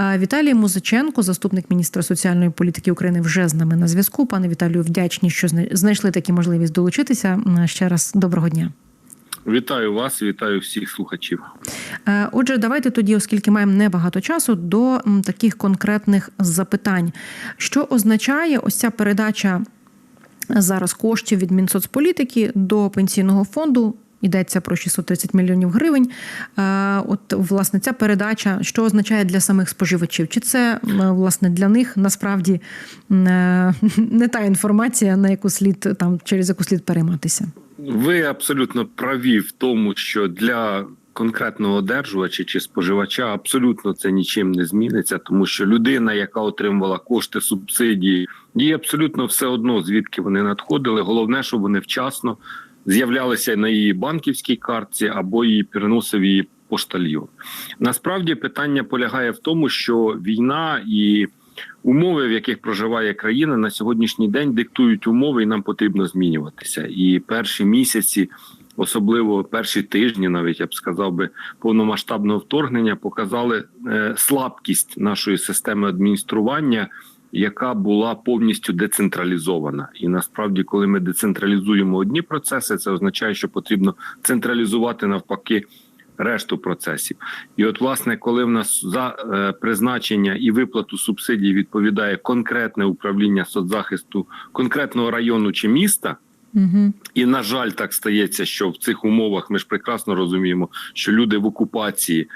Е, Віталій Музиченко, заступник міністра соціальної політики України, вже з нами на зв'язку. Пане Віталію, вдячні, що зна- знайшли такі можливість долучитися. Ще раз доброго дня. Вітаю вас, вітаю всіх слухачів. Е, Отже, давайте тоді, оскільки маємо небагато часу, до таких конкретних запитань. Що означає ось ця передача зараз коштів від Мінсоцполітики до пенсійного фонду? Йдеться про 630 мільйонів гривень. Е, От власне ця передача, що означає для самих споживачів? Чи це власне для них насправді е, не та інформація, на яку слід там через яку слід перейматися? Ви абсолютно праві в тому, що для конкретного одержувача чи споживача абсолютно це нічим не зміниться, тому що людина, яка отримувала кошти субсидії, їй абсолютно все одно звідки вони надходили. Головне, щоб вони вчасно з'являлися на її банківській картці або її переносив її поштальйон. Насправді питання полягає в тому, що війна і умови, в яких проживає країна, на сьогоднішній день диктують умови, і нам потрібно змінюватися. І перші місяці, особливо перші тижні, навіть я б сказав би, повномасштабного вторгнення, показали е, слабкість нашої системи адміністрування. Яка була повністю децентралізована, і насправді, коли ми децентралізуємо одні процеси, це означає, що потрібно централізувати навпаки решту процесів. І от, власне, коли в нас за е, призначення і виплату субсидій відповідає конкретне управління соцзахисту конкретного району чи міста. Угу. І на жаль, так стається, що в цих умовах ми ж прекрасно розуміємо, що люди в окупації,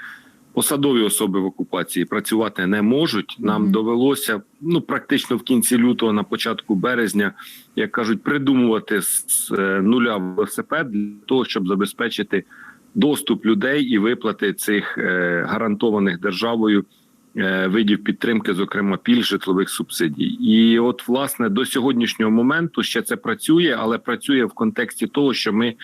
посадові особи в окупації працювати не можуть. Нам довелося ну практично в кінці лютого, на початку березня, як кажуть, придумувати з е, нуля велосипед для того, щоб забезпечити доступ людей і виплати цих е, гарантованих державою. е, Видів підтримки, зокрема пільг житлових субсидій, і от власне до сьогоднішнього моменту ще це працює, але працює в контексті того, що ми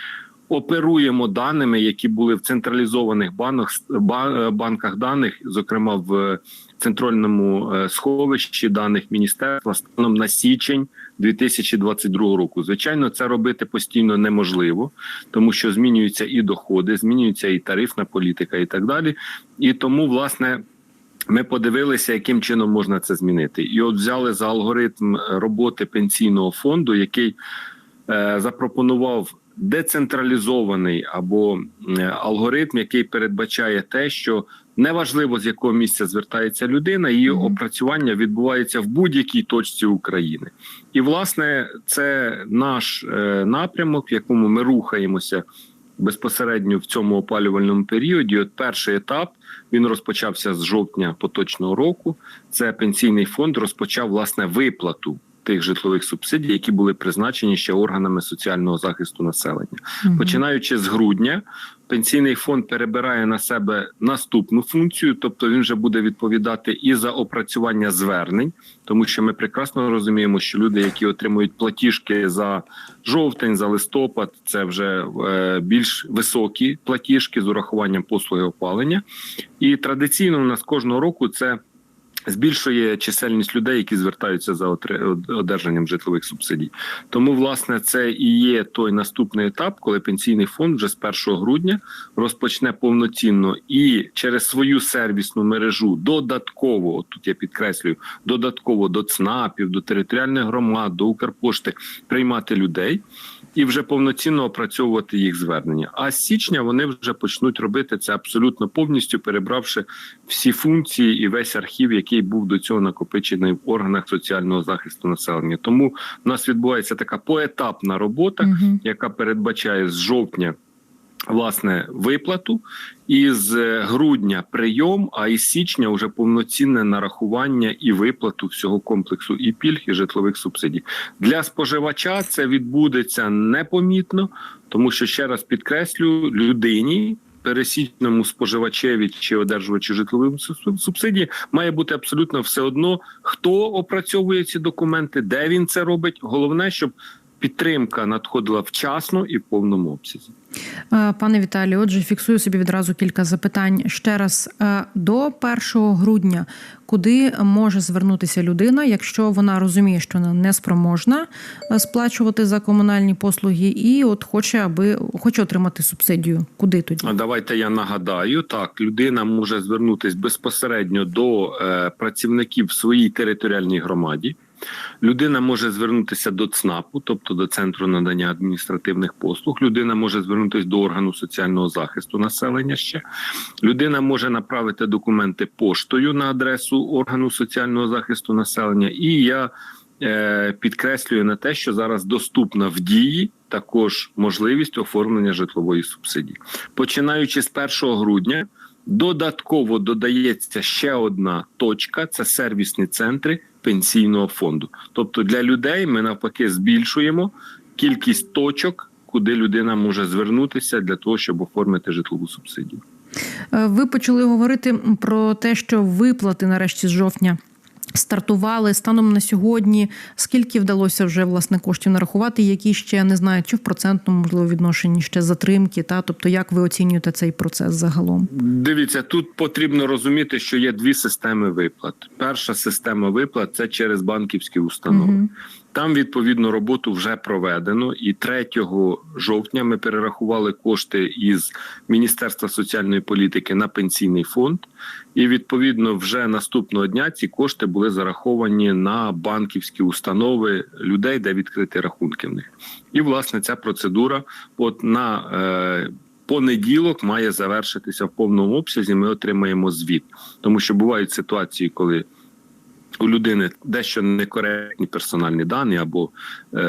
оперуємо даними, які були в централізованих банах ба- е, банках даних, зокрема в центральному е, сховищі даних міністерства станом на січень 2022 року. Звичайно, це робити постійно неможливо, тому що змінюються і доходи, змінюється і тарифна політика, і так далі. І тому, власне. Ми подивилися, яким чином можна це змінити, і от взяли за алгоритм роботи пенсійного фонду, який е, запропонував децентралізований або е, алгоритм, який передбачає те, що неважливо з якого місця звертається людина, її опрацювання відбувається в будь-якій точці України. І власне це наш е, напрямок, в якому ми рухаємося безпосередньо в цьому опалювальному періоді. От перший етап він розпочався з жовтня поточного року. Це пенсійний фонд розпочав власне виплату тих житлових субсидій, які були призначені ще органами соціального захисту населення. Починаючи з грудня, пенсійний фонд перебирає на себе наступну функцію, тобто він вже буде відповідати і за опрацювання звернень, тому що ми прекрасно розуміємо, що люди, які отримують платіжки за жовтень, за листопад, це вже е, більш високі платіжки з урахуванням послуги опалення. І традиційно у нас кожного року це. Збільшує чисельність людей, які звертаються за одержанням житлових субсидій. Тому, власне, це і є той наступний етап, коли пенсійний фонд вже з 1 грудня розпочне повноцінно і через свою сервісну мережу додатково, тут я підкреслюю, додатково до ЦНАПів, до територіальних громад, до Укрпошти приймати людей і вже повноцінно опрацьовувати їх звернення. А з січня вони вже почнуть робити це абсолютно повністю, перебравши всі функції і весь архів, який був до цього накопичений в органах соціального захисту населення. Тому в нас відбувається така поетапна робота, Угу. яка передбачає з жовтня. Власне, виплату із е, грудня прийом, а із січня вже повноцінне нарахування і виплату всього комплексу і пільг, і житлових субсидій для споживача. Це відбудеться непомітно, тому що ще раз підкреслю людині. Пересічному споживачеві чи одержувачу житлової суб- субсидії має бути абсолютно все одно, хто опрацьовує ці документи, де він це робить. Головне, щоб підтримка надходила вчасно і в повному обсязі. Е, Пане Віталію, отже, фіксую собі відразу кілька запитань. Ще раз е, до 1 грудня, куди може звернутися людина, якщо вона розуміє, що вона не спроможна е, сплачувати за комунальні послуги, і от хоче, аби хоче отримати субсидію. Куди тоді? Давайте я нагадаю: так, людина може звернутися безпосередньо до працівників в своїй територіальній громаді. Людина може звернутися до ЦНАПу, тобто до центру надання адміністративних послуг. Людина може звернутися до органу соціального захисту населення. Ще людина може направити документи поштою на адресу органу соціального захисту населення. І я е, підкреслюю на те, що зараз доступна в дії також можливість оформлення житлової субсидії, починаючи з 1 грудня. Додатково додається ще одна точка: це сервісні центри пенсійного фонду. Тобто для людей ми навпаки збільшуємо кількість точок, куди людина може звернутися для того, щоб оформити житлову субсидію. Е, Ви почали говорити про те, що виплати нарешті з жовтня. Стартували станом на сьогодні. Скільки вдалося вже власне коштів нарахувати, які ще не знаю, чи в процентному можливо відношенні ще затримки, та тобто як ви оцінюєте цей процес загалом? Дивіться, тут потрібно розуміти, що є дві системи виплат. Перша система виплат це через банківські установи. Мгм. Там відповідно роботу вже проведено, і 3 жовтня ми перерахували кошти із Міністерства соціальної політики на пенсійний фонд. І відповідно вже наступного дня ці кошти були зараховані на банківські установи людей, де відкриті рахунки в них. І власне ця процедура, от на е, понеділок, має завершитися в повному обсязі. Ми отримаємо звіт, тому що бувають ситуації, коли у людини дещо некоректні персональні дані або е,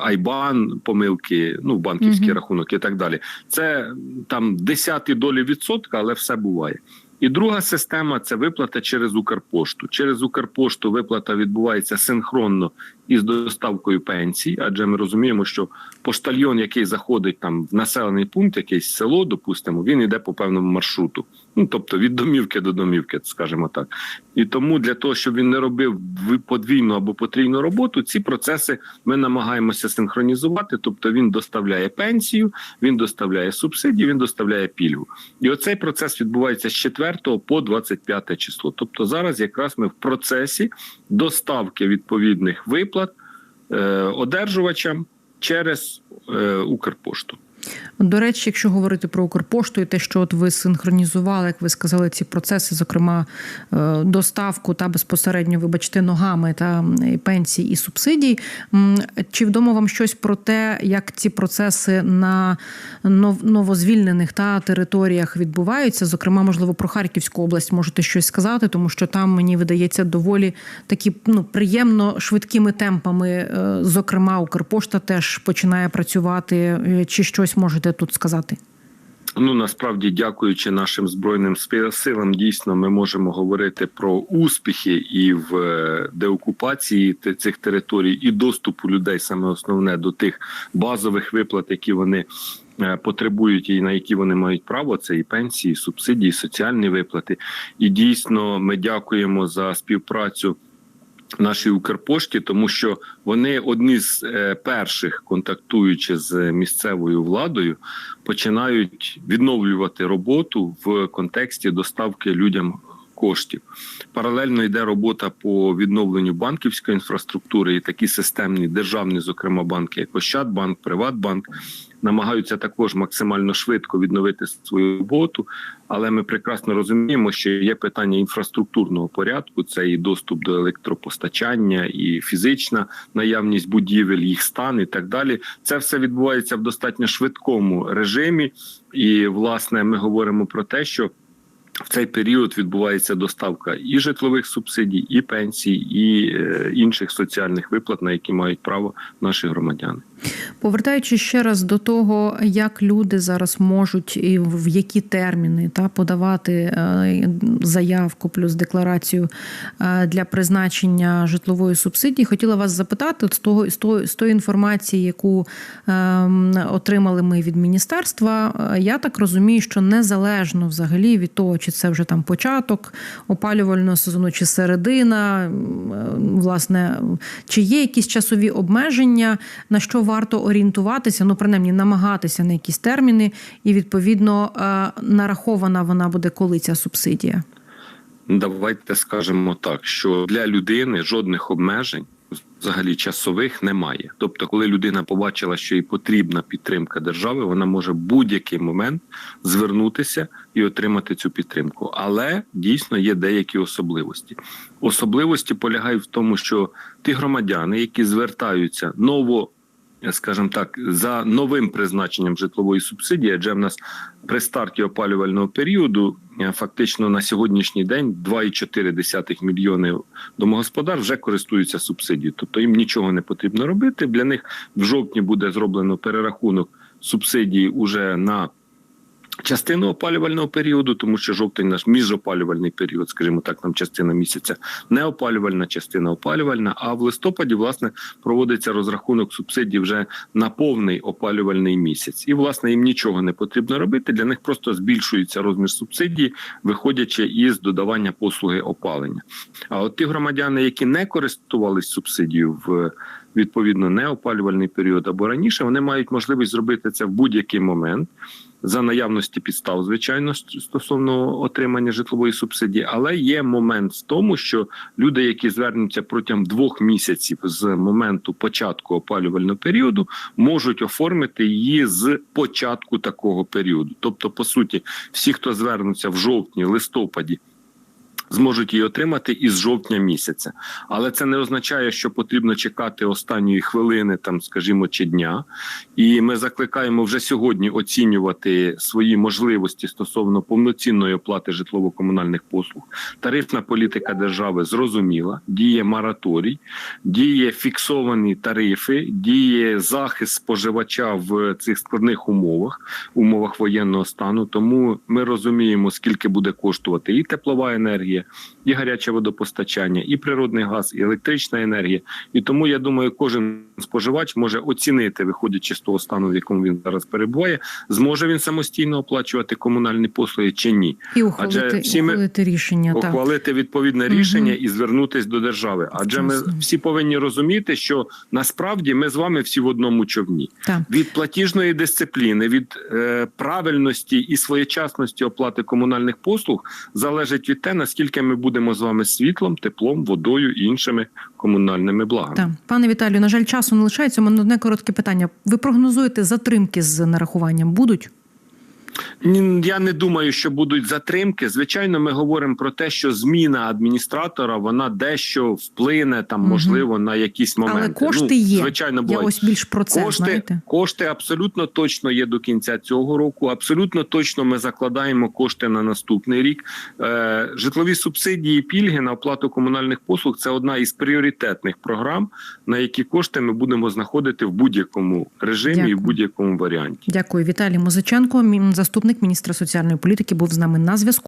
айбан, помилки, ну банківський Мгм. рахунок і так далі. Це там десяті долі відсотка, але все буває. І друга система це виплата через Укрпошту. Через Укрпошту виплата відбувається синхронно із доставкою пенсій, адже ми розуміємо, що поштальйон, який заходить там в населений пункт, якесь село, допустимо, він йде по певному маршруту. Ну тобто від домівки до домівки, скажімо так. І тому для того, щоб він не робив подвійну або потрійну роботу, ці процеси ми намагаємося синхронізувати. Тобто він доставляє пенсію, він доставляє субсидію, він доставляє пільгу. І оцей процес відбувається з 4 по 25 число. Тобто зараз якраз ми в процесі доставки відповідних виплат одержувачам через е, Укрпошту. До речі, якщо говорити про Укрпошту і те, що от ви синхронізували, як ви сказали, ці процеси, зокрема е, доставку та безпосередньо, вибачте, ногами та м, пенсій і субсидій. Чи відомо вам щось про те, як ці процеси на нов- новозвільнених та територіях відбуваються? Зокрема, можливо, про Харківську область можете щось сказати, тому що там мені видається доволі такі ну приємно швидкими темпами. Е, Зокрема, Укрпошта теж починає працювати. Е, Чи щось можете тут сказати? Ну насправді, дякуючи нашим збройним силам, дійсно ми можемо говорити про успіхи і в е, деокупації цих територій, і доступу людей, саме основне до тих базових виплат, які вони е, потребують, і на які вони мають право. Це і пенсії, і субсидії, і соціальні виплати. І дійсно, ми дякуємо за співпрацю. Нашій Укрпошті, тому що вони одні з е, перших, контактуючи з місцевою владою, починають відновлювати роботу в контексті доставки людям коштів. Паралельно йде робота по відновленню банківської інфраструктури і такі системні державні, зокрема банки, як Ощадбанк, Приватбанк, намагаються також максимально швидко відновити свою роботу. Але ми прекрасно розуміємо, що є питання інфраструктурного порядку: це і доступ до електропостачання, і фізична наявність будівель, їх стан і так далі. Це все відбувається в достатньо швидкому режимі. І власне ми говоримо про те, що в цей період відбувається доставка і житлових субсидій, і пенсій, і е, інших соціальних виплат, на які мають право наші громадяни. Повертаючись ще раз до того, як люди зараз можуть і в які терміни та подавати е, заявку плюс декларацію е, для призначення житлової субсидії, хотіла вас запитати з того з того з тої інформації, яку е, отримали ми від міністерства. е, Я так розумію, що незалежно взагалі від того, чи це вже там початок опалювального сезону, чи середина, е, власне, чи є якісь часові обмеження, на що варто орієнтуватися, ну принаймні намагатися на якісь терміни, і відповідно е, нарахована вона буде коли ця субсидія. Давайте скажемо так, що для людини жодних обмежень. Взагалі часових немає. Тобто, коли людина побачила, що їй потрібна підтримка держави, вона може будь-який момент звернутися і отримати цю підтримку. Але дійсно є деякі особливості. Особливості полягають в тому, що ті громадяни, які звертаються ново, скажімо так, за новим призначенням житлової субсидії, адже в нас при старті опалювального періоду е, фактично на сьогоднішній день 2,4 мільйони домогосподар вже користуються субсидією, тобто їм нічого не потрібно робити. Для них в жовтні буде зроблено перерахунок субсидії уже на частину опалювального періоду, тому що жовтень наш міжопалювальний період, скажімо так, там частина місяця не опалювальна, частина опалювальна. А в листопаді власне проводиться розрахунок субсидій вже на повний опалювальний місяць, і власне їм нічого не потрібно робити. Для них просто збільшується розмір субсидії, виходячи із додавання послуги опалення. А от ті громадяни, які не користувались субсидією в відповідно неопалювальний період або раніше, вони мають можливість зробити це в будь-який момент. За наявності підстав, звичайно, стосовно отримання житлової субсидії, але є момент в тому, що люди, які звернуться протягом двох місяців з моменту початку опалювального періоду, можуть оформити її з початку такого періоду. Тобто, по суті, всі, хто звернуться в жовтні, листопаді. Зможуть її отримати із жовтня місяця, але це не означає, що потрібно чекати останньої хвилини, там, скажімо, чи дня. І ми закликаємо вже сьогодні оцінювати свої можливості стосовно повноцінної оплати житлово-комунальних послуг. Тарифна політика держави зрозуміла, діє мораторій, діє фіксовані тарифи, діє захист споживача в цих складних умовах, умовах воєнного стану. Тому ми розуміємо, скільки буде коштувати і теплова енергія, і гаряче водопостачання, і природний газ, і електрична енергія. І тому я думаю, кожен споживач може оцінити, виходячи з того стану, в якому він зараз перебуває, зможе він самостійно оплачувати комунальні послуги чи ні. І ухвалити, всі ми- ухвалити рішення. Так. Відповідне Мгм. рішення і звернутися до держави. Адже ми всі повинні розуміти, що насправді ми з вами всі в одному човні. Так. Від платіжної дисципліни, від е, правильності і своєчасності оплати комунальних послуг залежить від те, наскільки ми будемо з вами світлом, теплом, водою і іншими комунальними благами. Так, пане Віталію, на жаль, часу не лишається. У мене одне коротке питання. Ви прогнозуєте затримки з нарахуванням? Будуть? Я не думаю, що будуть затримки. Звичайно, ми говоримо про те, що зміна адміністратора вона дещо вплине там, можливо, на якісь моменти. Але кошти ну, є. Звичайно, Я ось більш про це кошти, знаєте. кошти абсолютно точно є до кінця цього року. Абсолютно точно ми закладаємо кошти на наступний рік. Е, житлові субсидії, пільги на оплату комунальних послуг це одна із пріоритетних програм, на які кошти ми будемо знаходити в будь-якому режимі і в будь-якому варіанті. Дякую, Віталій Музиченко, заступник міністра соціальної політики, був з нами на зв'язку.